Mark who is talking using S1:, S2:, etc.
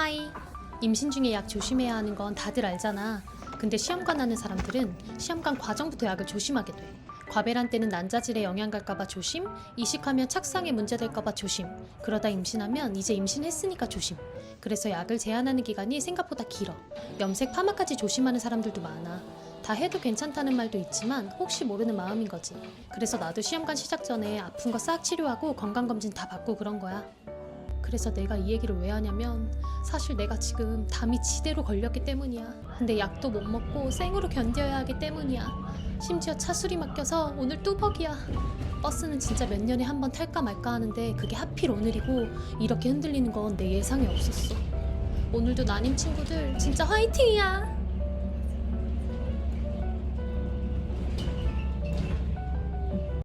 S1: 하이. 임신 중에 약 조심해야 하는 건 다들 알잖아. 근데 시험관 하는 사람들은 시험관 과정부터 약을 조심하게 돼. 과배란 때는 난자질에 영향 갈까봐 조심, 이식하면 착상에 문제 될까봐 조심, 그러다 임신하면 이제 임신했으니까 조심. 그래서 약을 제한하는 기간이 생각보다 길어. 염색 파마까지 조심하는 사람들도 많아. 다 해도 괜찮다는 말도 있지만 혹시 모르는 마음인 거지. 그래서 나도 시험관 시작 전에 아픈 거 싹 치료하고 건강검진 다 받고 그런 거야. 그래서 내가 이 얘기를 왜 하냐면 사실 내가 지금 담이 지대로 걸렸기 때문이야. 근데 약도 못 먹고 생으로 견뎌야 하기 때문이야. 심지어 차술이 맡겨서 오늘 뚜벅이야. 버스는 진짜 몇 년에 한 번 탈까 말까 하는데 그게 하필 오늘이고 이렇게 흔들리는 건 내 예상에 없었어. 오늘도 난임 친구들 진짜 화이팅이야.